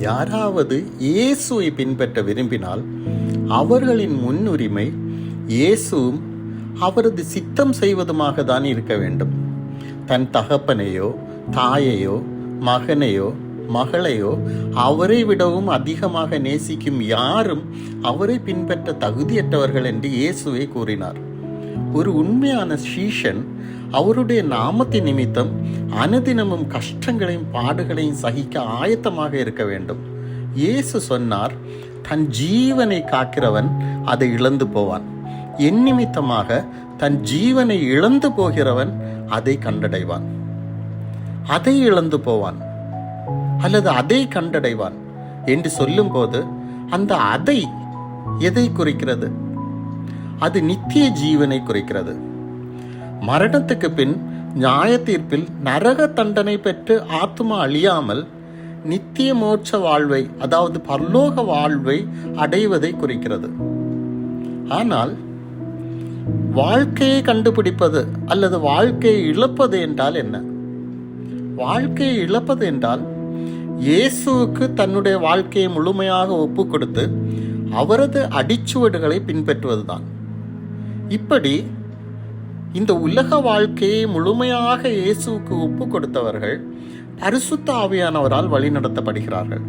யாராவது இயேசுவை பின்பற்ற விரும்பினால் அவர்களின் முன்னுரிமை இயேசுவும் அவரது சித்தம் செய்வதுமாக தான் இருக்க வேண்டும். தன் தகப்பனையோ தாயையோ மகனையோ மகளையோ அவரை விடவும் அதிகமாக நேசிக்கும் யாரும் அவரை பின்பற்ற தகுதியற்றவர்கள் என்று இயேசுவை கூறினார். ஒரு உண்மையான சீஷன் அவருடைய நாமத்தின் நிமித்தம் அனுதினமும் கஷ்டங்களையும் பாடுகளையும் சகிக்க ஆயத்தமாக இருக்க வேண்டும். இயேசு சொன்னார் தன் ஜீவனை காக்கிறவன் அதை இழந்து போவான். என் நிமித்தமாக தன் ஜீவனை இழந்து போகிறவன் அதை கண்டடைவான். அதை இழந்து போவான் அல்லது அதை கண்டடைவான் என்று சொல்லும்போது அந்த அதை எதை குறிக்கிறது? அது நித்திய ஜீவனை குறிக்கிறது. மரணத்துக்கு பின் நியாய தீர்ப்பில் நரக தண்டனை பெற்று ஆத்மா அழியாமல் நித்திய மோட்ச வாழ்வை அதாவது பரலோக வாழ்வை அடைவதை குறிக்கிறது. ஆனால் வாழ்க்கையை கண்டுபிடிப்பது அல்லது வாழ்க்கையை இழப்பது என்றால் என்ன? வாழ்க்கையை இழப்பது என்றால் இயேசுவுக்கு தன்னுடைய வாழ்க்கையை முழுமையாக ஒப்பு கொடுத்து அவரது அடிச்சுவடுகளை பின்பற்றுவதுதான். இப்படி இந்த உலக வாழ்க்கையை முழுமையாக இயேசுவுக்கு ஒப்பு கொடுத்தவர்கள் பரிசுத்த ஆவியானவரால் வழிநடத்தப்படுகிறார்கள்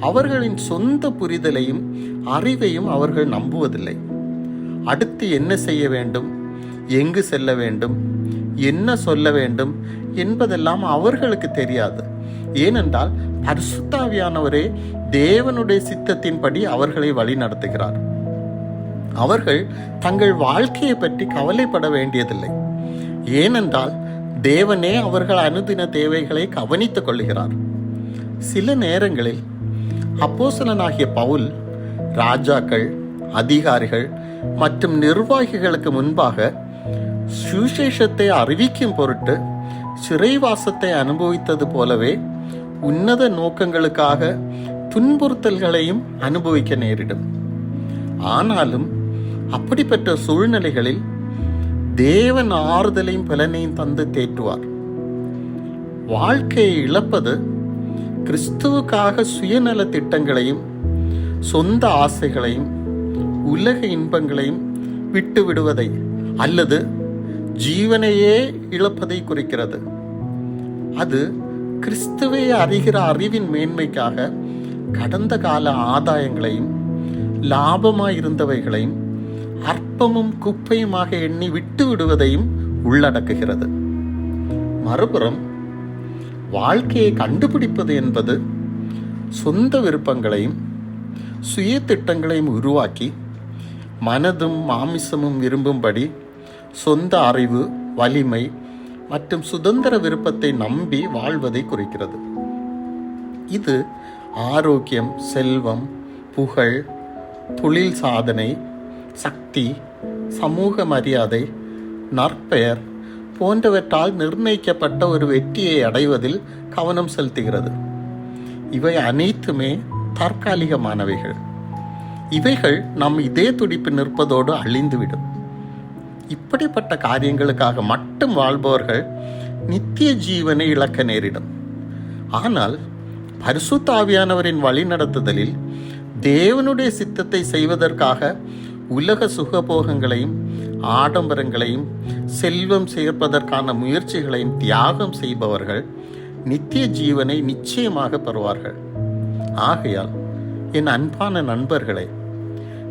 அவர்களின் சொந்த புரிதலையும் அறிவையும் அவர்கள் நம்புவதில்லை. அடுத்து என்ன செய்ய வேண்டும்? எங்கு செல்ல வேண்டும்? என்ன சொல்ல வேண்டும்? என்பதெல்லாம் அவர்களுக்கு தெரியாது. ஏனென்றால் பரிசுத்தாவியானவரே தேவனுடைய சித்தத்தின்படி அவர்களை வழி நடத்துகிறார். அவர்கள் தங்கள் வாழ்க்கையை பற்றி கவலைப்பட வேண்டியதில்லை. ஏனென்றால் தேவனே அவர்கள் அனுதின தேவைகளை கவனித்துக் கொள்கிறார் சில நேரங்களில் அப்போசலனாகிய பவுல் ராஜாக்கள் அதிகாரிகள் மற்றும் நிர்வாகிகளுக்கு முன்பாக சுவிசேஷத்தை அறிவிக்கும் பொருட்டு சிறைவாசத்தை அனுபவித்தது போலவே உன்னத நோக்கங்களுக்காக துன்புறுத்தல்களையும் அனுபவிக்க நேரிடும். ஆனாலும் அப்படிப்பட்ட சூழ்நிலைகளில் தேவன் ஆறுதலையும் பலனையும் தந்து தேற்றுவார். வாழ்க்கையை இழப்பது கிறிஸ்துவுக்காக சுயநல திட்டங்களையும் சொந்த ஆசைகளையும் உலக இன்பங்களையும் விட்டு விடுவதை அல்லது ஜீவனையே இழப்பதை குறிக்கிறது. அது கிறிஸ்துவை அறிகிற அறிவின் மேன்மைக்காக கடந்த கால ஆதாயங்களையும் லாபமாயிருந்தவைகளையும் அற்பமும் குப்பையுமாக எண்ணி விட்டு விடுவதையும் உள்ளடக்குகிறது. மறுபுறம் வாழ்க்கையை கண்டுபிடிப்பது என்பது சொந்த விருப்பங்களையும் சுய திட்டங்களையும் உருவாக்கி மனதும் மாமிசமும் விரும்பும்படி சொந்த அறிவு வலிமை மற்றும் சுதந்திர விருப்பத்தை நம்பி வாழ்வதை குறிக்கிறது. இது ஆரோக்கியம் செல்வம் புகழ் தொழில் சாதனை சக்தி சமூக மரியாதை நற்பெயர் போன்றவற்றால் நிர்ணயிக்கப்பட்ட ஒரு வெற்றியை அடைவதில் கவனம் செலுத்துகிறது. இவை அனைத்துமே தற்காலிகமானவைகள். இவைகள் நம் இதே துடிப்பு நிற்பதோடு அழிந்துவிடும். இப்படிப்பட்ட காரியங்களுக்காக மட்டும் வாழ்பவர்கள் நித்திய ஜீவனை இழக்க நேரிடும். ஆனால் பரிசுத்தாவியானவரின் வழிநடத்துதலில் தேவனுடைய சித்தத்தை செய்வதற்காக உலக சுகபோகங்களையும் ஆடம்பரங்களையும் செல்வம் சேர்ப்பதற்கான முயற்சிகளையும் தியாகம் செய்பவர்கள் நித்திய ஜீவனை நிச்சயமாக பெறுவார்கள். ஆகையால் என் அன்பான நண்பர்களே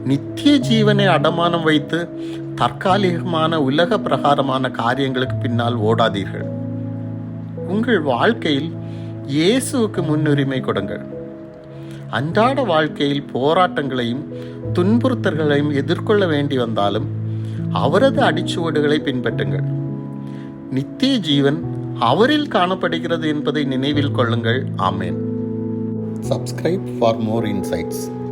நித்திய ஜீவனை அடமானம் வைத்து தற்காலிகமான உலக பிரகாரமான காரியங்களுக்கு பின்னால் ஓடாதீர்கள். உங்கள் வாழ்க்கையில் இயேசுவுக்கு முன்னுரிமை கொடுங்கள். அன்றாட வாழ்க்கையில் போராட்டங்களையும் துன்புறுத்தல்களையும் எதிர்கொள்ள வேண்டி வந்தாலும் அவரது அடிச்சுவடுகளை பின்பற்றுங்கள். நித்திய ஜீவன் அவரில் காணப்படுகிறது என்பதை நினைவில் கொள்ளுங்கள். ஆமேன். Subscribe for more insights